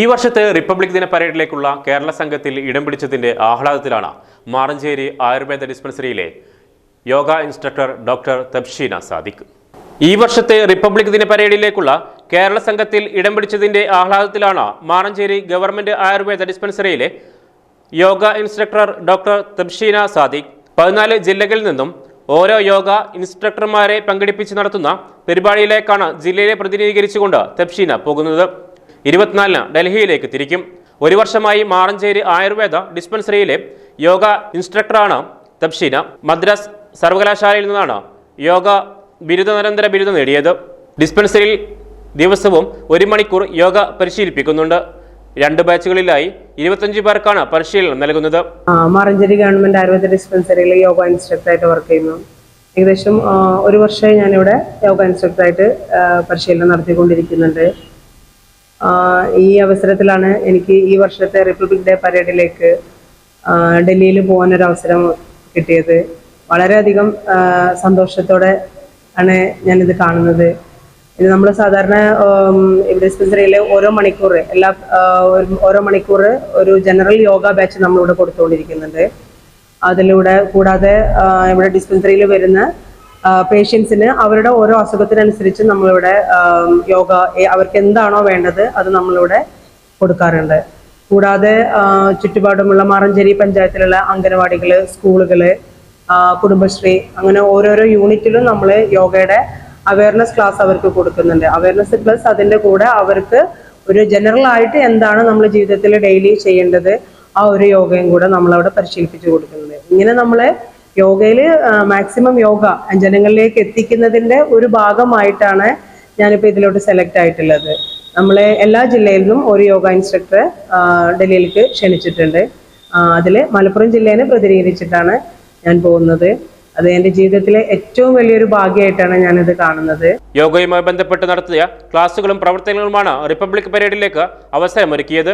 ഈ വർഷത്തെ റിപ്പബ്ലിക് ദിന പരേഡിലേക്കുള്ള കേരള സംഘത്തിൽ ഇടം പിടിച്ചതിന്റെ ആഹ്ലാദത്തിലാണ് മാറഞ്ചേരി ആയുർവേദ ഡിസ്പെൻസറിയിലെ യോഗ ഇൻസ്ട്രക്ടർ ഡോക്ടർ തബ്ഷീന സാദിഖ്. ഈ വർഷത്തെ റിപ്പബ്ലിക് ദിന പരേഡിലേക്കുള്ള കേരള സംഘത്തിൽ ഇടം പിടിച്ചതിന്റെ ആഹ്ലാദത്തിലാണ് മാറഞ്ചേരി ഗവൺമെന്റ് ആയുർവേദ ഡിസ്പെൻസറിയിലെ യോഗ ഇൻസ്ട്രക്ടർ ഡോക്ടർ തബ്ഷീന സാദിഖ്. പതിനാല് ജില്ലകളിൽ നിന്നും ഓരോ യോഗ ഇൻസ്ട്രക്ടർമാരെ പങ്കെടുപ്പിച്ച് നടത്തുന്ന പരിപാടിയിലേക്കാണ് ജില്ലയെ പ്രതിനിധീകരിച്ചുകൊണ്ട് തബ്ഷീന പോകുന്നത്. ഇരുപത്തിനാലിന് ഡൽഹിയിലേക്ക് തിരിക്കും. ഒരു വർഷമായി മാറഞ്ചേരി ആയുർവേദ ഡിസ്പെൻസറിയിലെ യോഗ ഇൻസ്ട്രക്ടറാണ് തബ്ഷീന. മദ്രാസ് സർവകലാശാലയിൽ നിന്നാണ് യോഗ ബിരുദാനന്തര ബിരുദം നേടിയത്. ഡിസ്പെൻസറിയിൽ ദിവസവും ഒരു മണിക്കൂർ യോഗ പരിശീലിപ്പിക്കുന്നുണ്ട്. രണ്ട് ബാച്ചുകളിലായി ഇരുപത്തഞ്ച് പേർക്കാണ് പരിശീലനം നൽകുന്നത്. മാറഞ്ചേരി ഗവൺമെന്റ് ആയുർവേദ ഡിസ്പെൻസറിയിൽ യോഗ ഇൻസ്ട്രക്ടറായിട്ട് വർക്ക് ചെയ്യുന്നു. ഏകദേശം ഒരു വർഷമായി ഞാനിവിടെ യോഗ ഇൻസ്ട്രക്ടറായിട്ട് പരിശീലനം നടത്തിക്കൊണ്ടിരിക്കുന്നുണ്ട്. ഈ അവസരത്തിലാണ് എനിക്ക് ഈ വർഷത്തെ റിപ്പബ്ലിക് ഡേ പരേഡിലേക്ക് ഡൽഹിയിൽ അവസരം കിട്ടിയത്. വളരെയധികം സന്തോഷത്തോടെ ആണ് ഞാനിത് കാണുന്നത്. ഇത് നമ്മൾ സാധാരണ ഇവിടെ ഡിസ്പെൻസറിയിൽ ഓരോ മണിക്കൂർ എല്ലാ ഓരോ മണിക്കൂർ ഒരു ജനറൽ യോഗ ബാച്ച് നമ്മളിവിടെ കൊടുത്തുകൊണ്ടിരിക്കുന്നുണ്ട്. അതിലൂടെ കൂടാതെ ഇവിടെ ഡിസ്പെൻസറിയിൽ വരുന്ന പേഷ്യൻസിന് അവരുടെ ഓരോ അസുഖത്തിനനുസരിച്ച് നമ്മളിവിടെ യോഗ അവർക്ക് എന്താണോ വേണ്ടത് അത് നമ്മളിവിടെ കൊടുക്കാറുണ്ട്. കൂടാതെ ചുറ്റുപാടുമുള്ള മാറഞ്ചേരി പഞ്ചായത്തിലുള്ള അംഗനവാടികൾ സ്കൂളുകൾ കുടുംബശ്രീ അങ്ങനെ ഓരോരോ യൂണിറ്റിലും നമ്മൾ യോഗയുടെ അവയർനെസ് ക്ലാസ് അവർക്ക് കൊടുക്കുന്നുണ്ട്. അവയർനെസ് പ്ലസ് അതിന്റെ കൂടെ അവർക്ക് ഒരു ജനറൽ ആയിട്ട് എന്താണ് നമ്മൾ ജീവിതത്തിൽ ഡെയിലി ചെയ്യേണ്ടത് ആ ഒരു യോഗയും കൂടെ നമ്മളവിടെ പരിശീലിപ്പിച്ചു കൊടുക്കുന്നുണ്ട്. ഇങ്ങനെ നമ്മൾ യോഗയിൽ മാക്സിമം യോഗ ജനങ്ങളിലേക്ക് എത്തിക്കുന്നതിന്റെ ഒരു ഭാഗമായിട്ടാണ് ഞാനിപ്പോൾ ഇതിലോട്ട് സെലക്ട് ആയിട്ടുള്ളത്. നമ്മളെ എല്ലാ ജില്ലയിൽ നിന്നും ഒരു യോഗ ഇൻസ്ട്രക്ടറെ ഡൽഹിയിലേക്ക് ക്ഷണിച്ചിട്ടുണ്ട്. അതിൽ മലപ്പുറം ജില്ലേനെ പ്രതിനിധീകരിച്ചിട്ടാണ് ഞാൻ പോകുന്നത്. അത് എന്റെ ജീവിതത്തിലെ ഏറ്റവും വലിയൊരു ഭാഗ്യമായിട്ടാണ് ഞാനിത് കാണുന്നത്. യോഗയുമായി ബന്ധപ്പെട്ട് നടത്തിയ ക്ലാസുകളും പ്രവർത്തനങ്ങളുമാണ് റിപ്പബ്ലിക് പരേഡിലേക്ക് അവസരമൊരുക്കിയത്.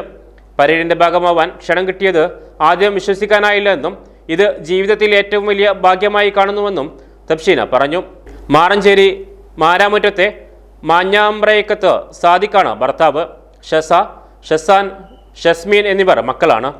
പരേഡിന്റെ ഭാഗമാവാൻ ക്ഷണം കിട്ടിയത് ആദ്യം വിശ്വസിക്കാനായില്ല എന്നും ഇത് ജീവിതത്തിൽ ഏറ്റവും വലിയ ഭാഗ്യമായി കാണുന്നുവെന്നും തബ്ഷീന പറഞ്ഞു. മാറഞ്ചേരി മാരാമുറ്റത്തെ മാഞ്ഞാമ്പ്രയക്കത്ത് സാദിഖാണ് ഭർത്താവ്. ഷസ ഷസാൻ ഷസ്മീൻ എന്നിവർ മക്കളാണ്.